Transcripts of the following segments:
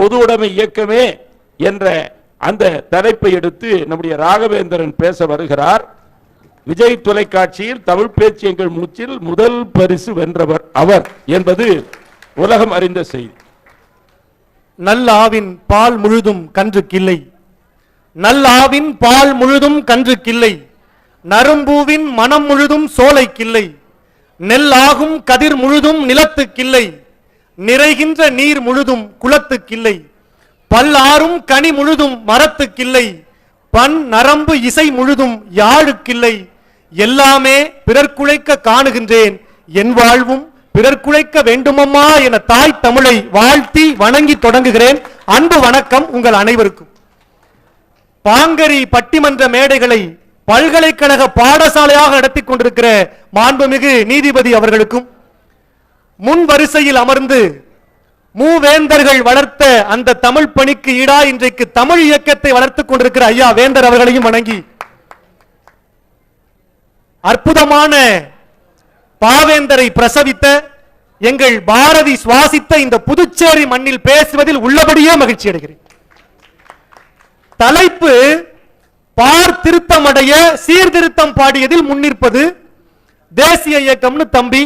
பொது உடைமை இயக்கமே என்ற அந்த தலைப்பை எடுத்து நம்முடைய ராகவேந்திரன் பேச வருகிறார். விஜய் தொலைக்காட்சியில் தமிழ் பேச்சு எங்கள் மூச்சில் முதல் பரிசு வென்றவர் அவர் என்பது உலகம் அறிந்த செய்தி. நல்லாவின் பால் முழுதும் கன்று கிள்ளை நல்லாவின் பால் முழுதும் கன்று கிள்ளை நரும்பூவின் மனம் முழுதும் சோலை கிள்ளை நெல்லாகும் கதிர் முழுதும் நிலத்து கிள்ளை நிறைகின்ற நீர் முழுதும் குளத்துக்கில்லை. பல்லாறும் பல்லாரும் கனி முழுதும் மரத்துக்கில்லை. பன் நரம்பு இசை முழுதும் யாழுக்கில்லை. எல்லாமே பிறர்குழைக்க காணுகின்றேன். என் வாழ்வும் பிறர்குழைக்க வேண்டுமம்மா என தாய் தமிழை வாழ்த்தி வணங்கி தொடங்குகிறேன். அன்பு வணக்கம் உங்கள் அனைவருக்கும். பாங்கரி பட்டிமன்ற மேடைகளை பல்கலைக்கழக பாடசாலையாக நடத்தி கொண்டிருக்கிற மாண்புமிகு நீதிபதி அவர்களுக்கும் முன் வரிசையில் அமர்ந்து மூவேந்தர்கள் வளர்த்த அந்த தமிழ் பணிக்கு ஈடா இன்றைக்கு தமிழ் இயக்கத்தை வளர்த்துக் கொண்டிருக்கிற ஐயா வேந்தர் அவர்களையும் வணங்கி அற்புதமான பாவேந்தரை பிரசவித்த எங்கள் பாரதி சுவாசித்த இந்த புதுச்சேரி மண்ணில் பேசுவதில் உள்ளபடியே மகிழ்ச்சி அடைகிறேன். தலைப்பு பார் திருத்தமடைய சீர்திருத்தம் பாடியதில் முன்னிற்பது தேசிய இயக்கம்னு தம்பி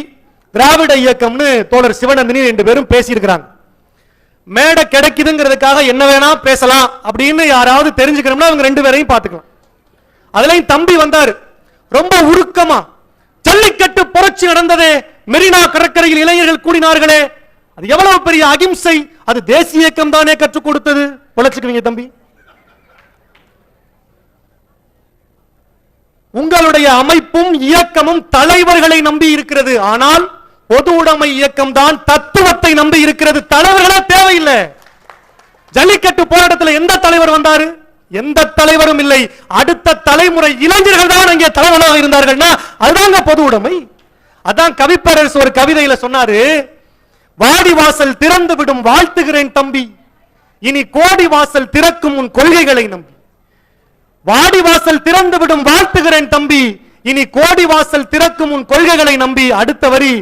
திராவிட இயக்கம்னு தோழர் சிவநந்தினி ரெண்டு பேரும் பேசியிருக்கிறாங்க. மேடை கிடைக்குதுங்கிறதுக்காக என்ன வேணா பேசலாம் அப்படின்னு யாராவது தெரிஞ்சுக்கணும்னா அவங்க ரெண்டு பேரையும் பார்த்துக்கலாம். அதுலயும் தம்பி வந்தாரு. ரொம்ப உருக்கமா ஜல்லிக்கட்டு புரட்சி நடந்ததே மெரினா கடற்கரையில் இளைஞர்கள் கூடினார்களே அது எவ்வளவு பெரிய அகிம்சை அது தேசிய இயக்கம் தானே கற்றுக் கொடுத்தது? உழைச்சுக்குவீங்க தம்பி. உங்களுடைய அமைப்பும் இயக்கமும் தலைவர்களை நம்பி இருக்கிறது. ஆனால் பொது உடைமை இயக்கம் தான் தத்துவத்தை நம்பி இருக்கிறது. தலைவர்களே தேவையில்லை. ஜல்லிக்கட்டு போராட்டத்தில் எந்த தலைவர் வந்தாரு? எந்த தலைவரும் இல்லை. அடுத்த தலைமுறை இளைஞர்கள் தான் அங்கே தலைவராக இருந்தார்கள்னா அதுதாங்க பொது உடைமை. அதான் கவிப்பரசு ஒரு கவிதையில சொன்னாரு. வாடி வாசல் திறந்து விடும் வாழ்த்துகிறேன் தம்பி. இனி கோடி வாசல் திறக்கும் உன் கொள்கைகளை நம்பி. வாடி வாசல் திறந்து விடும் வாழ்த்துகிறேன் தம்பி. இனி கோடி வாசல் திறக்கும் உன் கொள்கைகளை நம்பி. அடுத்த வரி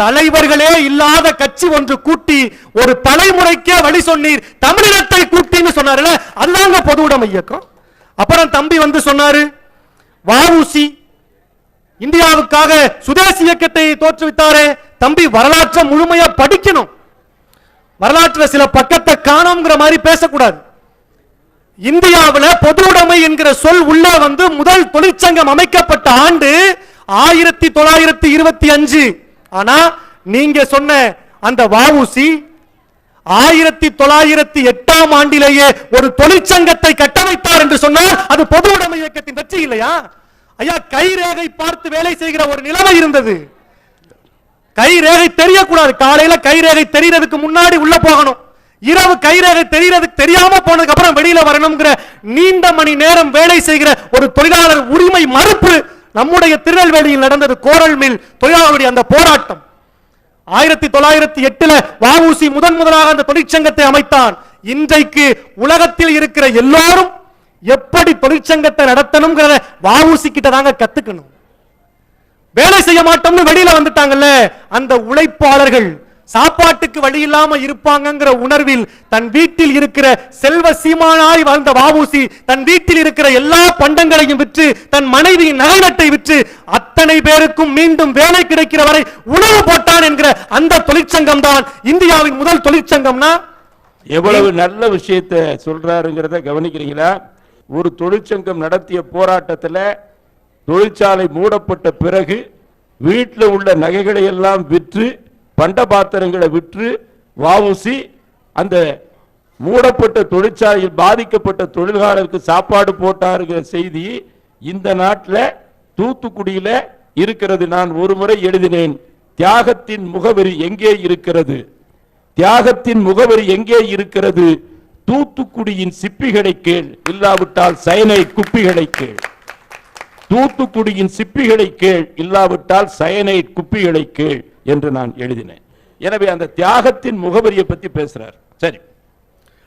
தலைவர்களே இல்லாத கட்சி ஒன்று கூட்டி ஒரு தலைமுறைக்கே வழி சொன்னீர். தமிழினத்தை கூட்டின்னு சொன்னார்ல அதுதாங்க பொது உடைமை இயக்கம். அப்புறம் தம்பி வந்து சொன்னாரு வாவுசி இந்தியாவுக்காக சுதேசி இயக்கத்தை தோற்றுவித்தாரே. தம்பி வரலாற்றை முழுமையா படிக்கணும். வரலாற்றுல சில பக்கத்தை காணோங்கிற மாதிரி பேசக்கூடாது. இந்தியாவுல பொது உடைமை என்கிற சொல் உள்ள வந்து முதல் தொழிற்சங்கம் அமைக்கப்பட்ட ஆண்டு ஆயிரத்தி தொள்ளாயிரத்தி இருபத்தி அஞ்சு. ஆனா நீங்க சொன்ன அந்த வாவுசி ஆயிரத்தி தொள்ளாயிரத்தி எட்டாம் ஆண்டிலேயே ஒரு தொழிற்சங்கத்தை கட்டமைத்தார் என்று சொன்னால் அது பொது உடைமை இயக்கத்தின் வெற்றி இல்லையா? ஐயா கைரேகை பார்த்து வேலை செய்கிற ஒரு நிலைமை இருந்தது. கை ரேகை தெரியக்கூடாது. காலையில கை ரேகை தெரியறதுக்கு முன்னாடி உள்ள போகணும். இரவு கை ரேகை தெரியறதுக்கு தெரியாம போனதுக்கு அப்புறம் வெளியில வரணுங்கிற நீண்ட மணி நேரம் வேலை செய்கிற ஒரு தொழிலாளர் உரிமை மறுப்பு நம்முடைய திருநெல்வேலியில் நடந்தது கோரல் மில் தொழிலாளருடைய அந்த போராட்டம். ஆயிரத்தி தொள்ளாயிரத்தி எட்டுல வாவூசி முதன் முதலாக அந்த தொழிற்சங்கத்தை அமைத்தான். இன்றைக்கு உலகத்தில் இருக்கிற எல்லாரும் எப்படி தொழிற்சங்கத்தை நடத்தணுங்கிறத வாவூசி கிட்ட தாங்க கத்துக்கணும். வேலை செய்ய மாட்டோம்னு வெளியில வந்துட்டாங்கல்ல அந்த உழைப்பாளர்கள் சாப்பாட்டுக்கு வழி இல்லாம இருப்பாங்கங்கிற உணர்வில் தன் வீட்டில் இருக்கிற செல்வ சீமானாய் வாழ்ந்த வாவூசி தன் வீட்டில் இருக்கிற எல்லா பண்டங்களையும் விற்று தன் மனைவியின் நகைநட்டை விற்று அத்தனை பேருக்கும் மீண்டும் வேலை கிடைக்கிற வரை உணவு போட்டான் என்கிற அந்த தொழிற்சங்கம் தான் இந்தியாவின் முதல் தொழிற்சங்கம்னா? எவ்வளவு நல்ல விஷயத்தை சொல்றாருங்கிறத கவனிக்கிறீங்களா? ஒரு தொழிற்சங்கம் நடத்திய போராட்டத்தில் தொழிற்சாலை மூடப்பட்ட பிறகு வீட்டில் உள்ள நகைகளை எல்லாம் விற்று பண்ட பாத்திரங்களை விற்று வாவுசி அந்த மூடப்பட்ட தொழிற்சாலையில் பாதிக்கப்பட்ட தொழிலாளருக்கு சாப்பாடு போட்டாருங்கிற செய்தி இந்த நாட்டில் தூத்துக்குடியில் இருக்கிறது. நான் ஒரு முறை எழுதினேன். தியாகத்தின் முகவரி எங்கே இருக்கிறது? தியாகத்தின் முகவரி எங்கே இருக்கிறது? தூத்துக்குடியின் சிப்பிகளை கேள். இல்லாவிட்டால் சயனை குப்பிகளை கேள். தூத்துக்குடியின் சிப்பிகளை கேள். இல்லாவிட்டால் சயனைட் குப்பிகளை கேள். என்று நான் எழுதினேன். எனவே அந்த தியாகத்தின் முகவரியை பத்தி பேசுறார். சரி.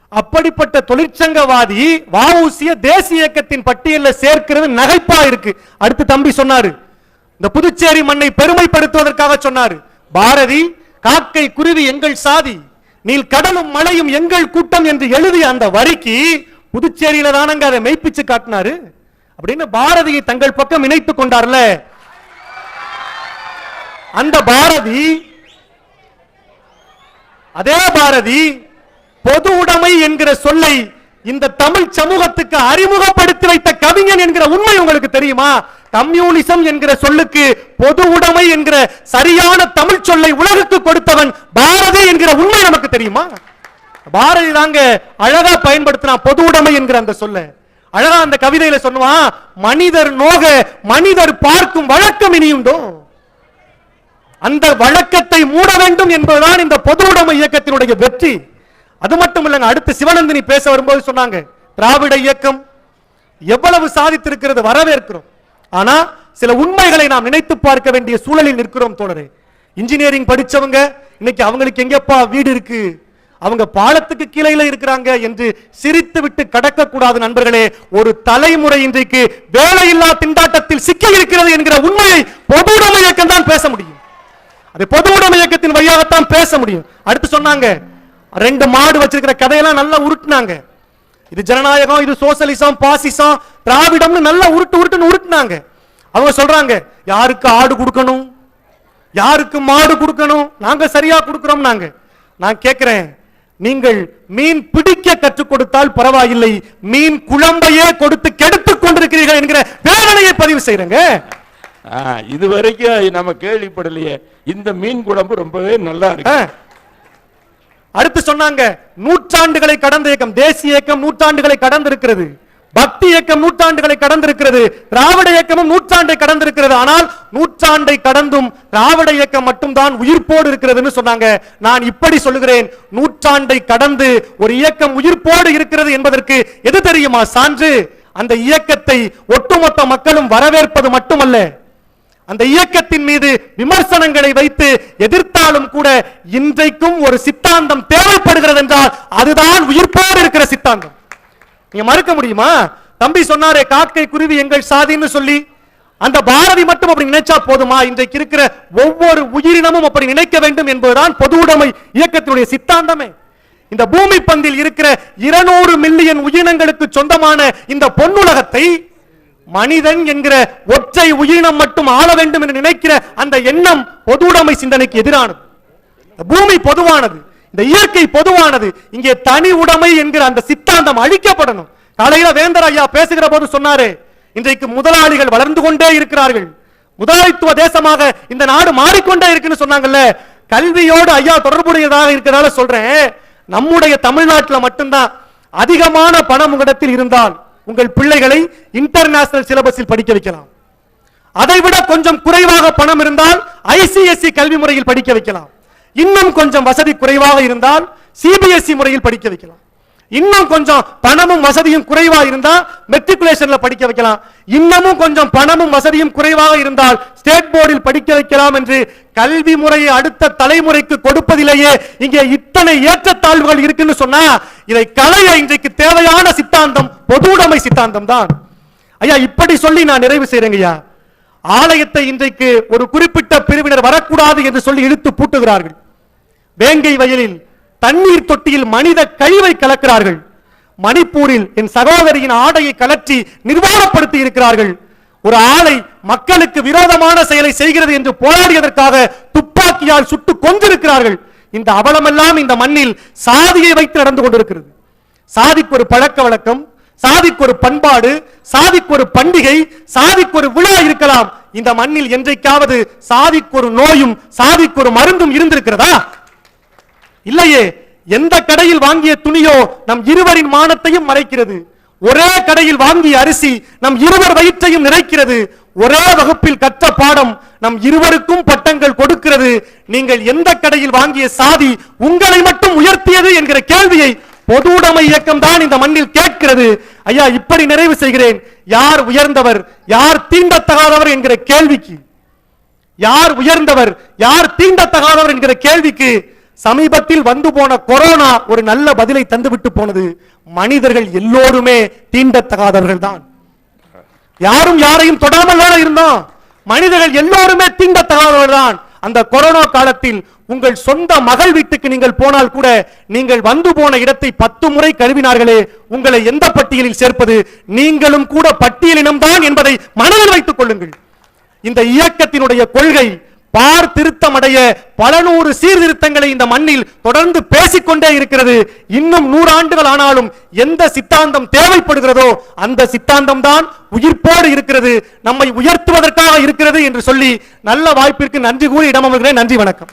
அப்படிப்பட்ட தொழிற்சங்கவாதி வஉசிய தேசிய இயக்கத்தின் பட்டியலில் சேர்க்கிறது நகைப்பா இருக்கு. அடுத்து தம்பி சொன்னாரு. இந்த புதுச்சேரி மண்ணை பெருமைப்படுத்துவதற்காக சொன்னாரு. பாரதி காக்கை குருவி எங்கள் சாதி நீல் கடலும் மழையும் எங்கள் கூட்டம் என்று எழுதிய அந்த வரிக்கு புதுச்சேரியில தானங்க அதை மெய்ப்பிச்சு காட்டினாரு. அப்படின்னு பாரதியை தங்கள் பக்கம் இணைத்துக் கொண்டார்ல. அந்த பாரதி அதே பாரதி பொது உடைமை என்கிற சொல்லை இந்த தமிழ் சமூகத்துக்கு அறிமுகப்படுத்தி வைத்த கவிஞன் என்கிற உண்மை உங்களுக்கு தெரியுமா? கம்யூனிசம் என்கிற சொல்லுக்கு பொது உடைமை என்கிற சரியான தமிழ் சொல்லை உலகுக்கு கொடுத்தவன் பாரதி என்கிற உண்மை நமக்கு தெரியுமா? பாரதி தாங்க அழகா பயன்படுத்தினா பொது உடைமை என்கிற அந்த சொல்ல. அழகா அந்த கவிதையில சொன்னான் மனிதர் நோக மனிதர் பார்க்கும் வழக்கம் இனியுண்டோ? அந்த வழக்கத்தை மூட வேண்டும் என்பதுதான் இந்த பொது உடைமை இயக்கத்தினுடைய வெற்றி. அது மட்டும் இல்லைங்க அடுத்து சிவநந்தினி பேச வரும்போது சொன்னாங்க திராவிட இயக்கம் எவ்வளவு சாதித்திருக்கிறது வரவேற்கிறோம். ஆனா சில உண்மைகளை நாம் நினைத்து பார்க்க வேண்டிய சூழலில் நிற்கிறோம் தோழரே. இன்ஜினியரிங் படிச்சவங்க இன்னைக்கு அவங்களுக்கு எங்கப்பா வீடு இருக்கு? அவங்க பாலத்துக்கு கீழே இருக்கிறாங்க என்று சிரித்து விட்டு கடக்க கூடாது நண்பர்களே. ஒரு தலைமுறை இன்றைக்கு வேலையில்லா திண்டாட்டத்தில் சிக்கி இருக்கிறது என்கிற உண்மையை பொது உடைமை இயக்கம் தான் பேச முடியும். அது பொது உடைமை இயக்கத்தின் வழியாகத்தான் பேச முடியும். அடுத்து சொன்னாங்க ரெண்டு மாடு வச்சிருக்கிற கதையெல்லாம் நல்லா உருட்டுனாங்க. இது ஜனநாயகம் இது சோசலிசம் பாசிசம் திராவிடம்னு நல்லா உருட்டு உருட்டுன்னு உருட்டுனாங்க. அவங்க சொல்றாங்க யாருக்கு ஆடு கொடுக்கணும்? யாருக்கு மாடு கொடுக்கணும்? நாங்க சரியா கொடுக்கிறோம் நாங்க நான் கேட்கிறேன் நீங்கள் மீன் பிடிக்க கற்றுக் கொடுத்தால் பரவாயில்லை. மீன் குழம்பையே கொடுத்து கெடுத்துக் கொண்டிருக்கிறீர்கள் என்கிற வேதனையை பதிவு செய்யறேங்க இது வரைக்கும் நம்ம கேள்விப்படலையே. இந்த மீன் குழம்பு ரொம்பவே நல்லா இருக்கு. அடுத்து சொன்னாங்க நூற்றாண்டுகளை கடந்த இயக்கம் தேசிய இயக்கம் நூற்றாண்டுகளை கடந்திருக்கிறது. பக்தி இயக்கம் நூற்றாண்டுகளை கடந்திருக்கிறது. திராவிட இயக்கமும் நூற்றாண்டை கடந்திருக்கிறது. ஆனால் நூற்றாண்டை கடந்தும் திராவிட இயக்கம் மட்டும்தான் உயிர்ப்போடு இருக்கிறதுன்னு சொன்னாங்க. நான் இப்படி சொல்லுகிறேன் நூற்றாண்டை கடந்து ஒரு இயக்கம் உயிர்ப்போடு இருக்கிறது என்பதற்கு எது தெரியுமா சான்று? அந்த இயக்கத்தை ஒட்டுமொத்த மக்களும் வரவேற்பது மட்டுமல்ல. அந்த இயக்கத்தின் மீது விமர்சனங்களை வைத்து எதிர்த்தாலும் கூட இன்றைக்கும் ஒரு சித்தாந்தம் தேவைப்படுகிறது என்றால் அதுதான் உயிர்ப்போடு இருக்கிற சித்தாந்தம். நீங்க மறுக்க முடியுமா? தம்பி சொன்னாரே காக்கை குருவி எங்கள் சாதின்னு சொல்லி. அந்த பாரதி மட்டும் அப்படி நினைச்சா போதுமா? இன்றைக்கு இருக்கிற ஒவ்வொரு உயிரினமும் அப்படி நினைக்க வேண்டும் என்பதுதான் பொது உடைமை இயக்கத்தினுடைய சித்தாந்தமே. இந்த பூமி பந்தில் இருக்கிற இருநூறு மில்லியன் உயிரினங்களுக்கு சொந்தமான இந்த பொன்னுலகத்தை மனிதன் என்கிற ஒற்றை உயிரினம் மட்டும் ஆள வேண்டும் என்று நினைக்கிற அந்த எண்ணம் பொது உடைமை சிந்தனைக்கு எதிரானது. பூமி பொதுவானது இந்த இயற்கை பொதுவானது இங்கே தனி உடைமை என்கிற அந்த சித்தாந்தம் அழிக்கப்படணும். காலையில வேந்தர் ஐயா பேசுகிற போது சொன்னாரே இன்றைக்கு முதலாளிகள் வளர்ந்து கொண்டே இருக்கிறார்கள். முதலாளித்துவ தேசமாக இந்த நாடு மாறிக்கொண்டே இருக்குன்னு சொன்னாங்கல்ல. கல்வியோடு ஐயா தொடர்புடையதாக இருக்கிறதால சொல்றேன். நம்முடைய தமிழ்நாட்டுல மட்டும்தான் அதிகமான பணம் உங்களிடத்தில் இருந்தால் உங்கள் பிள்ளைகளை இன்டர்நேஷனல் சிலபஸில் படிக்க வைக்கலாம். அதை விட கொஞ்சம் குறைவாக பணம் இருந்தால் ஐசிஎஸ்சி கல்வி முறையில் படிக்க வைக்கலாம். இன்னும் கொஞ்சம் வசதி குறைவாக இருந்தால் சிபிஎஸ்இ முறையில் படிக்க வைக்கலாம். இன்னும் கொஞ்சம் பணமும் வசதியும் குறைவா இருந்தா மெட்ரிகுலேஷன்ல படிக்க வைக்கலாம். இன்னமும் கொஞ்சம் பணமும் வசதியும் குறைவாக இருந்தால் ஸ்டேட் போர்டில் படிக்க வைக்கலாம் என்று கல்வி முறையை அடுத்த தலைமுறைக்கு கொடுப்பதிலேயே இங்கே இத்தனை ஏற்றத்தாழ்வுகள் இருக்குன்னு சொன்னா இதை களைய இன்றைக்கு தேவையான சித்தாந்தம் பொதுவுடைமை சித்தாந்தம் தான். ஐயா இப்படி சொல்லி நான் நிறைவு செய்றேங்க ஐயா. ஆலயத்தை இன்றைக்கு ஒரு குறிப்பிட்ட பிரிவினர் வரக்கூடாது என்று சொல்லி இழுத்து பூட்டுகிறார்கள். வேங்கை வயலில் தண்ணீர் தொட்டியில் மனித கழிவை கலக்கிறார்கள். மணிப்பூரில் என் சகோதரியின் ஆடையை கலற்றி நிர்வாணப்படுத்தி இருக்கிறார்கள். ஒரு ஆலை மக்களுக்கு விரோதமான செயலை செய்கிறது என்று போராடியதற்காக துப்பாக்கியால் சுட்டு கொண்டிருக்கிறார்கள் இந்த அவலமெல்லாம் இந்த மண்ணில் சாதியை வைத்து நடந்து கொண்டிருக்கிறது. சாதிக்கு ஒரு பழக்க வழக்கம் சாதிக்கு ஒரு பண்பாடு சாதிக்கு ஒரு பண்டிகை சாதிக்கு ஒரு விழா இருக்கலாம். இந்த மண்ணில் என்றைக்காவது சாதிக்கு ஒரு நோயும் சாதிக்கு ஒரு மருந்தும் இருந்திருக்கிறதா? இல்லையே எந்த கடையில் வாங்கிய துணியோ நம் இருவரின் மானத்தையும் மறைக்கிறது. ஒரே கடையில் வாங்கிய அரிசி நம் இருவர் வயிற்றையும் நிறைக்கிறது. ஒரே வகுப்பில் கற்ற பாடம் நம் இருவருக்கும் பட்டங்கள் கொடுக்கிறது. நீங்கள் எந்த கடையில் வாங்கிய சாதி உங்களை மட்டும் உயர்த்தியது என்கிற கேள்வியை பொது உடைமை இயக்கம் தான் இந்த மண்ணில் கேட்கிறது. ஐயா இப்படி நிறைவு செய்கிறேன். யார் உயர்ந்தவர் யார் தீண்டத்தகாதவர் என்கிற கேள்விக்கு. யார் உயர்ந்தவர் யார் தீண்டத்தகாதவர் என்கிற கேள்விக்கு சமீபத்தில் வந்து போன கொரோனா ஒரு நல்ல பதிலை தந்துவிட்டு போனது மனிதர்கள் எல்லோருமே தீண்டத்தகாதவர்கள் தான். யாரும் யாரையும் தொடாமல் இருந்தோம் மனிதர்கள் எல்லோருமே தீண்டத்தகாதவர்கள் தான். அந்த கொரோனா காலத்தில் உங்கள் சொந்த மகள் வீட்டுக்கு நீங்கள் போனால் கூட நீங்கள் வந்து போன இடத்தை பத்து முறை கழுவினார்களே உங்களை எந்த பட்டியலில் சேர்ப்பது? நீங்களும் கூட பட்டியலினம்தான் என்பதை மனதில் வைத்துக் கொள்ளுங்கள். இந்த இயக்கத்தினுடைய கொள்கை பார் திருத்தமடைய பல நூறு சீர்திருத்தங்களை இந்த மண்ணில் தொடர்ந்து பேசிக்கொண்டே இருக்கிறது. இன்னும் நூறு ஆண்டுகள் ஆனாலும் எந்த சித்தாந்தம் தேவைப்படுகிறதோ அந்த சித்தாந்தம் தான் உயிர்ப்போடு இருக்கிறது. நம்மை உயர்த்துவதற்காக இருக்கிறது என்று சொல்லி நல்ல வாய்ப்பிற்கு நன்றி கூறி இடமருகிறேன் நன்றி வணக்கம்.